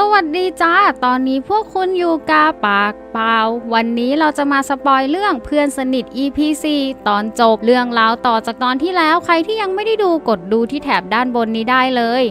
สวัสดีจ้า ตอนนี้พวกคุณอยู่กาปากเปล่า วันนี้เราจะมาสปอยเรื่องเพื่อนสนิท EP 4ตอนจบเรื่องราวต่อจากตอนที่แล้ว ใครที่ยังไม่ได้ดูกดดูที่แถบด้านบนนี้ได้เลย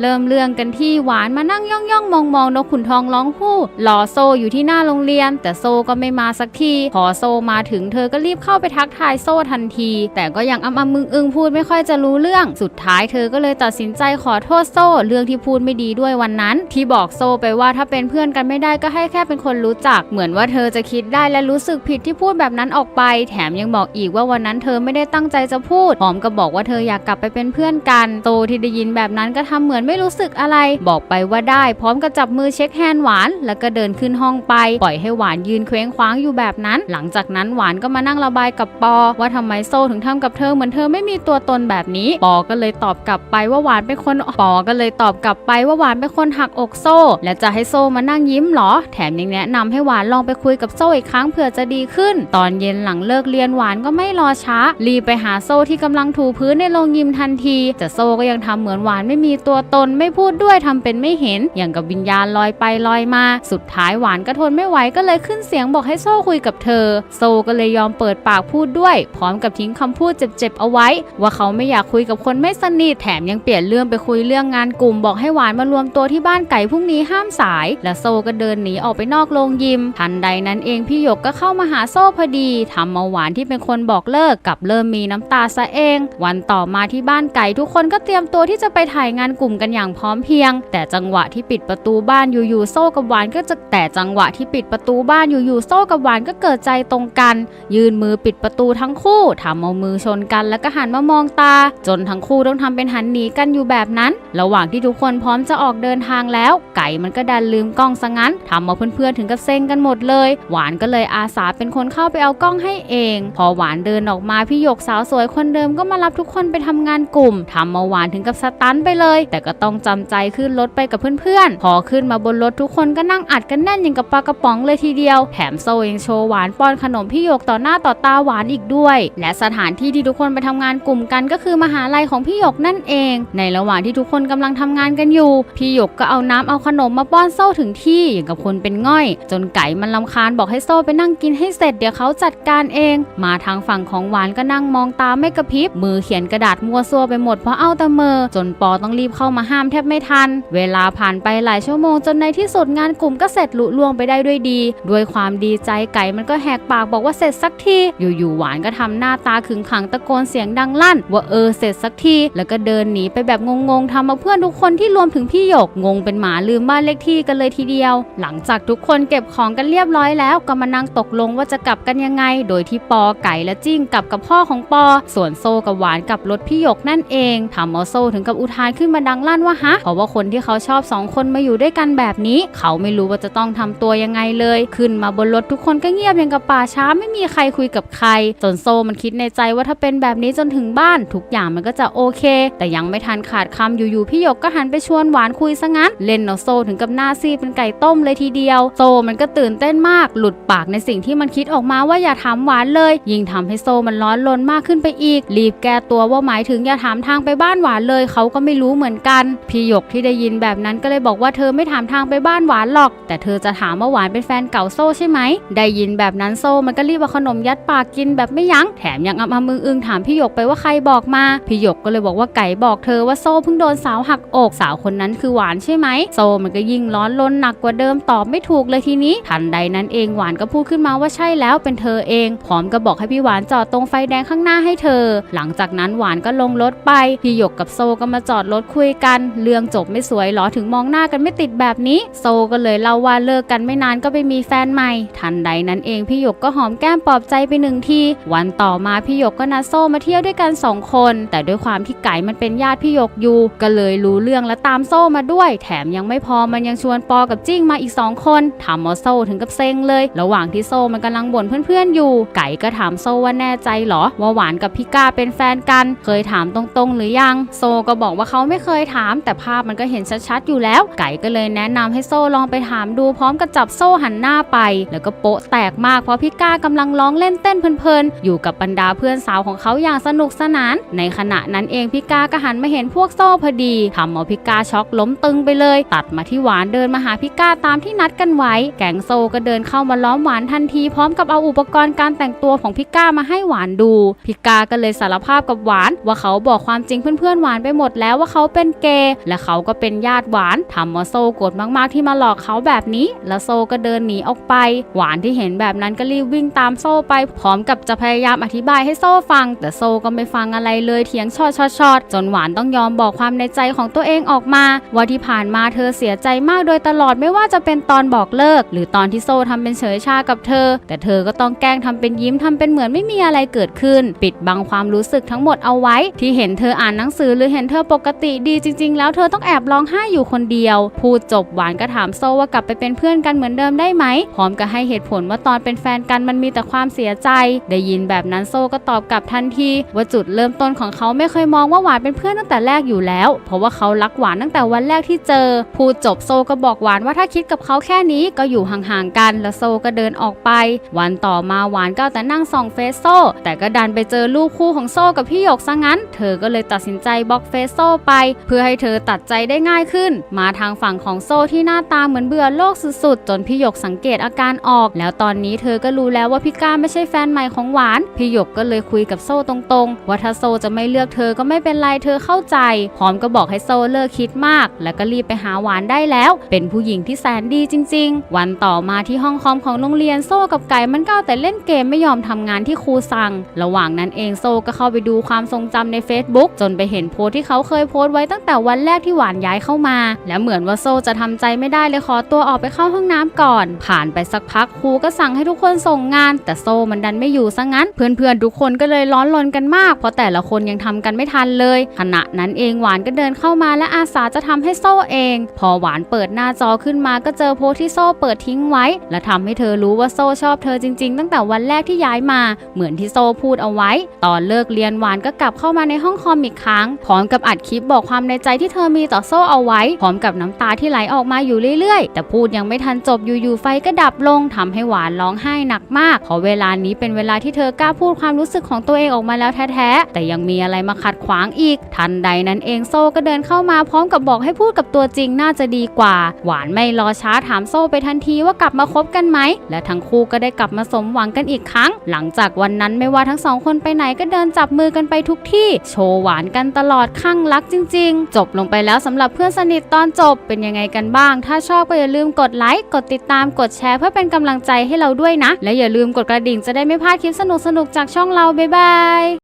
เริ่มเรื่องกันที่หวานมานั่งย่องย่องมองมองนกขุนทองร้องฮู้รอโซอยู่ที่หน้าโรงเรียน แต่โซก็ไม่มาสักที พอโซมาถึงเธอก็รีบเข้าไปทักทายโซทันที แต่ก็ยังอ้ำอ้ำมึงอึงพูดไม่ค่อยจะรู้เรื่อง สุดท้ายเธอก็เลยตัดสินใจขอโทษโซเรื่องที่พูดไม่ดีด้วยวันนั้น ที่บอกโซไปว่าถ้าเป็นเพื่อนกันไม่ได้ก็ให้แค่เป็นคนรู้จัก เหมือนว่าเธอจะคิดได้และรู้สึกผิดที่พูดแบบนั้นออกไป แถมยังบอกอีกว่าวันนั้นเธอไม่ได้ตั้งใจจะพูดพร้อมกับอกว่าเธออยากกลับไปเป็นเพื่อนกันโซที่ได้ยินแบบนั้นก็ทำเหมือนไม่รู้สึกอะไร บอกไปว่าได้ พร้อมกับจับมือเช็คแฮนด์หวาน แล้วก็เดินขึ้นห้องไป ปล่อยให้หวานยืนเคว้งคว้างอยู่แบบนั้น หลังจากนั้นหวานก็มานั่งระบายกับปอ ว่าทำไมโซถึงทำกับเธอเหมือนเธอไม่มีตัวตนแบบนี้ ปอก็เลยตอบกลับไปว่าหวานเป็นคนปอก็เลยตอบกลับไปว่าหวานเป็นคนหักอกโซ่ และจะให้โซมานั่งยิ้มเหรอ แถมยังแนะนำให้หวานลองไปคุยกับโซ่อีกครั้งเผื่อจะดีขึ้น ตอนเย็นหลังเลิกเรียนหวานก็ไม่รอช้า รีไปหาโซ่ที่กำลังถูพื้นในโรงยิมทันที แต่โซ่ก็ยังทำเหมือนหวานไม่มีตัวตนนไม่พูดด้วยทำเป็นไม่เห็น อย่างกับวิญญาณลอยไปลอยมา สุดท้ายหวานก็ทนไม่ไหวก็เลยขึ้นเสียงบอกให้โซ่คุยกับเธอ โซ่ก็เลยยอมเปิดปากพูดด้วย พร้อมกับทิ้งคำพูดเจ็บๆเอาไว้ ว่าเขาไม่อยากคุยกับคนไม่สนิทแถมยังเปลี่ยนเรื่องไปคุยเรื่องงานกลุ่มบอกให้หวานมารวมตัวที่บ้านไก่พรุ่งนี้ห้ามสาย และโซ่ก็เดินหนีออกไปนอกโรงยิม ทันใดนั้นเองพี่หยกก็เข้ามาหาโซ่พอดีทำมาหวานที่เป็นคนบอกเลิกกับเริ่มมีน้ำตาซะเอง วันต่อมาที่บ้านไก่ทุกคนก็เตรียมตัวที่จะไปถ่ายงานกลุ่มกันอย่างพร้อมเพรียง แต่จังหวะที่ปิดประตูบ้านอยู่ๆโซ่กับหวานก็จะแต่จังหวะที่ปิดประตูบ้านอยู่ๆโซ่กับหวานก็เกิดใจตรงกัน ยืนมือปิดประตูทั้งคู่ทำเอามือชนกันแล้วก็หันมามองตา จนทั้งคู่ต้องทำเป็นหันหนีกันอยู่แบบนั้น ระหว่างที่ทุกคนพร้อมจะออกเดินทางแล้ว ไก่มันก็ดันลืมกล้องซะงั้นทำเอาเพื่อนๆถึงกับเซ็งกันหมดเลย หวานก็เลยอาสาเป็นคนเข้าไปเอากล้องให้เอง พอหวานเดินออกมาพี่หยกสาวสวยคนเดิมก็มารับทุกคนไปทำงานกลุ่มทำเอาหวานถึงกับสตันไปเลย แต่ก็ต้องจำใจขึ้นรถไปกับเพื่อนๆ พอขึ้นมาบนรถทุกคนก็นั่งอัดกันแน่นอย่างกับปลากระป๋องเลยทีเดียว แถมโซยังโชว์หวานป้อนขนมพี่หยกต่อหน้าต่อตาหวานอีกด้วย และสถานที่ที่ทุกคนไปทำงานกลุ่มกันก็คือมหาลัยของพี่หยกนั่นเอง ในระหว่างที่ทุกคนกำลังทำงานกันอยู่ พี่หยกก็เอาน้ำเอาขนมมาป้อนโซ่ถึงที่อย่างกับคนเป็นง่อย จนไก่มันลำคาญบอกให้โซ่ไปนั่งกินให้เสร็จเดี๋ยวเขาจัดการเอง มาทางฝั่งของหวานก็นั่งมองตาไม่กระพริบมือเขียนกระดาษมัวซัวไปหมดเพราะเอาแต่มือจนปอต้องรีบเข้ามาห้ามแทบไม่ทัน เวลาผ่านไปหลายชั่วโมงจนในที่สุดงานกลุ่มก็เสร็จลุล่วงไปได้ด้วยดี ด้วยความดีใจไก่มันก็แหกปากบอกว่าเสร็จสักที อยู่ๆหวานก็ทำหน้าตาขึงขังตะโกนเสียงดังลั่น ว่าเออเสร็จสักที แล้วก็เดินหนีไปแบบงงๆทำเอาเพื่อนทุกคนที่รวมถึงพี่หยกงงเป็นหมาลืมบ้านเลขที่กันเลยทีเดียว หลังจากทุกคนเก็บของกันเรียบร้อยแล้วก็มานั่งตกลงว่าจะกลับกันยังไง โดยที่ปอไก่และจิ้งกลับกับพ่อของปอ ส่วนโซกับหวานกลับรถพี่หยกนั่นเองทำเอาโซถึงกับอุทานขึ้นมาดังลั่นว่าฮะเพราะว่าคนที่เขาชอบสองคนมาอยู่ด้วยกันแบบนี้ เขาไม่รู้ว่าจะต้องทำตัวยังไงเลย ขึ้นมาบนรถทุกคนก็เงียบอย่างกับป่าช้าไม่มีใครคุยกับใครจนโซมันคิดในใจว่าถ้าเป็นแบบนี้จนถึงบ้าน ทุกอย่างมันก็จะโอเค แต่ยังไม่ทันขาดคำอยู่ๆพี่หยกก็หันไปชวนหวานคุยซะงั้น เล่นเอาโซถึงกับหน้าซีดเป็นไก่ต้มเลยทีเดียว โซมันก็ตื่นเต้นมาก หลุดปากในสิ่งที่มันคิดออกมาว่าอย่าถามหวานเลย ยิ่งทำให้โซมันร้อนรนมากขึ้นไปอีก รีบแก้ตัวว่าหมายถึงอย่าถามทางไปบ้านหวานเลย เขาก็ไม่รู้เหมือนกันพี่หยกที่ได้ยินแบบนั้นก็เลยบอกว่าเธอไม่ถามทางไปบ้านหวานหรอก แต่เธอจะถามว่าหวานเป็นแฟนเก่าโซ่ใช่ไหม ได้ยินแบบนั้นโซ่มันก็รีบเอาขนมยัดปากกินแบบไม่ยัง้งแถมยังอ้ำมืออึงถามพี่หยกไปว่าใครบอกมาพี่หยกก็เลยบอกว่าไก่บอกเธอว่าโซ่เพิ่งโดนสาวหักอกสาวคนนั้นคือหวานใช่ไหมโซ่มันก็ยิ่งร้อนรนหนักกว่าเดิมตอบไม่ถูกเลยทีนี้ ทันใดนั้นเองหวานก็พูดขึ้นมาว่าใช่แล้วเป็นเธอเองพร้อมกับบอกให้พี่หวานจอดตรงไฟแดงข้างหน้าให้เธอ หลังจากนั้นหวานก็ลงรถไปพี่หยกกับโซ่ก็มาจอดรถคุยกันเรื่องจบไม่สวยหรอถึงมองหน้ากันไม่ติดแบบนี้ โซ่ก็เลยเล่าว่าเลิกกันไม่นานก็ไปมีแฟนใหม่ ทันใดนั้นเองพี่หยกก็หอมแก้มปลอบใจไปหนึ่งที วันต่อมาพี่หยกก็นัดโซ่มาเที่ยวด้วยกันสองคน แต่ด้วยความที่ไก่มันเป็นญาติพี่หยกอยู่ ก็เลยรู้เรื่องและตามโซ่มาด้วย แถมยังไม่พอมันยังชวนปอกับจิ้งมาอีกสองคนทำเอาโซถึงกับเซ็งเลย ระหว่างที่โซ่มันกำลังบ่นเพื่อนๆอยู่ ไก่ก็ถามโซ่ว่าแน่ใจหรอว่าหวานกับพี่ก้าเป็นแฟนกัน เคยถามตรงๆ หรือยัง โซก็บอกว่าเขาไม่เคยถามแต่ภาพมันก็เห็นชัดๆ อยู่แล้ว ไก่ก็เลยแนะนำให้โซ่ลองไปถามดูพร้อมกับจับโซ่หันหน้าไป แล้วก็โป๊ะแตกมากเพราะพี่ก้ากำลังร้องเล่นเต้นเพลินๆ อยู่กับบรรดาเพื่อนสาวของเขาอย่างสนุกสนาน ในขณะนั้นเองพี่ก้าก็หันมาเห็นพวกโซ่พอดีทำเอาพี่ก้าช็อกล้มตึงไปเลย ตัดมาที่หวานเดินมาหาพี่ก้าตามที่นัดกันไว้ แก๊งโซ่ก็เดินเข้ามาล้อมหวานทันทีพร้อมกับเอาอุปกรณ์การแต่งตัวของพี่ก้ามาให้หวานดูพี่ก้าก็เลยสารภาพกับหวาน ว่าเขาบอกความจริงเพื่อนๆหวานไปหมดแล้วว่าเขาเป็นเกและเขาก็เป็นญาติหวานทำเอาโซ่โกรธมากๆที่มาหลอกเขาแบบนี้ แล้วโซ่ก็เดินหนีออกไป หวานที่เห็นแบบนั้นก็รีบวิ่งตามโซ่ไป พร้อมกับจะพยายามอธิบายให้โซ่ฟัง แต่โซ่ก็ไม่ฟังอะไรเลยเถียงชอดชอดชอดจนหวานต้องยอมบอกความในใจของตัวเองออกมา ว่าที่ผ่านมาเธอเสียใจมากโดยตลอดไม่ว่าจะเป็นตอนบอกเลิก หรือตอนที่โซ่ทำเป็นเฉยชากับเธอ แต่เธอก็ต้องแกล้งทำเป็นยิ้มทำเป็นเหมือนไม่มีอะไรเกิดขึ้น ปิดบังความรู้สึกทั้งหมดเอาไว้ ที่เห็นเธออ่านหนังสือหรือเห็นเธอปกติดีจริง ๆ แล้วเธอต้องแอบร้องไห้อยู่คนเดียว พูดจบหวานก็ถามโซว่ากลับไปเป็นเพื่อนกันเหมือนเดิมได้ไหม พร้อมกับให้เหตุผลว่าตอนเป็นแฟนกันมันมีแต่ความเสียใจ ได้ยินแบบนั้นโซก็ตอบกลับทันที ว่าจุดเริ่มต้นของเขาไม่เคยมองว่าหวานเป็นเพื่อนตั้งแต่แรกอยู่แล้ว เพราะว่าเขารักหวานตั้งแต่วันแรกที่เจอ พูดจบโซก็บอกหวานว่าถ้าคิดกับเขาแค่นี้ก็อยู่ห่างๆกัน แล้วโซก็เดินออกไป วันต่อมาหวานก็แต่นั่งส่องเฟซโซ่แต่ก็ดันไปเจอรูปคู่ของโซกับพี่หยกซะงั้น เธอก็เลยตัดสินใจบล็อกเฟซโซ่ไป เพื่อให้เธอตัดใจได้ง่ายขึ้น มาทางฝั่งของโซ่ที่หน้าตาเหมือนเบื่อโลกสุดๆ จนพี่หยกสังเกตอาการออก แล้วตอนนี้เธอก็รู้แล้วว่าพี่ก้าไม่ใช่แฟนใหม่ของหวาน พี่หยกก็เลยคุยกับโซ่ตรงๆ ว่าถ้าโซ่จะไม่เลือกเธอก็ไม่เป็นไรเธอเข้าใจ พร้อมก็บอกให้โซ่เลิกคิดมาก แล้วก็รีบไปหาหวานได้แล้ว เป็นผู้หญิงที่แสนดีจริง ๆ วันต่อมาที่ห้องคอมของโรงเรียนโซ่กับไก่มันก็เอาแต่เล่นเกมไม่ยอมทำงานที่ครูสั่ง ระหว่างนั้นเองโซ่ก็เข้าไปดูความทรงจำใน Facebook จนไปเห็นโพสต์ที่เขาเคยโพสต์ไว้ตั้งแต่วันแรกที่หวานย้ายเข้ามา และเหมือนว่าโซ่จะทำใจไม่ได้เลยขอตัวออกไปเข้าห้องน้ำก่อน ผ่านไปสักพักครูก็สั่งให้ทุกคนส่งงาน แต่โซ่มันดันไม่อยู่ซะงั้น เพื่อนๆทุกคนก็เลยร้อนรนกันมาก เพราะแต่ละคนยังทำกันไม่ทันเลย ขณะนั้นเองหวานก็เดินเข้ามาและอาสาจะทำให้โซ่เอง พอหวานเปิดหน้าจอขึ้นมาก็เจอโพสที่โซ่เปิดทิ้งไว้ และทำให้เธอรู้ว่าโซ่ชอบเธอจริง ๆ ตั้งแต่วันแรกที่ย้ายมา เหมือนที่โซ่พูดเอาไว้ ตอนเลิกเรียนหวานก็กลับเข้ามาในห้องคอมอีกครั้งพร้อมกับอัดคลิปบอกความในใจที่เธอมีต่อโซ่เอาไว้ พร้อมกับน้ำตาที่ไหลออกมาอยู่เรื่อยๆ แต่พูดยังไม่ทันจบอยู่ๆไฟก็ดับลงทำให้หวานร้องไห้หนักมากเพราะเวลานี้เป็นเวลาที่เธอกล้าพูดความรู้สึกของตัวเองออกมาแล้วแท้ๆแต่ยังมีอะไรมาขัดขวางอีก ทันใดนั้นเองโซ่ก็เดินเข้ามาพร้อมกับบอกให้พูดกับตัวจริงน่าจะดีกว่า หวานไม่รอช้าถามโซ่ไปทันทีว่ากลับมาคบกันไหมและทั้งคู่ก็ได้กลับมาสมหวังกันอีกครั้ง หลังจากวันนั้นไม่ว่าทั้งสองคนไปไหนก็เดินจับมือกันไปทุกที่ โชว์หวานกันตลอดข้างรักจริงๆจบลงไปแล้วสำหรับเพื่อนสนิทตอนจบเป็นยังไงกันบ้าง ถ้าชอบก็อย่าลืมกดไลค์ กดติดตาม กดแชร์เพื่อเป็นกำลังใจให้เราด้วยนะ และอย่าลืมกดกระดิ่งจะได้ไม่พลาดคลิปสนุกๆจากช่องเราบ๊ายบาย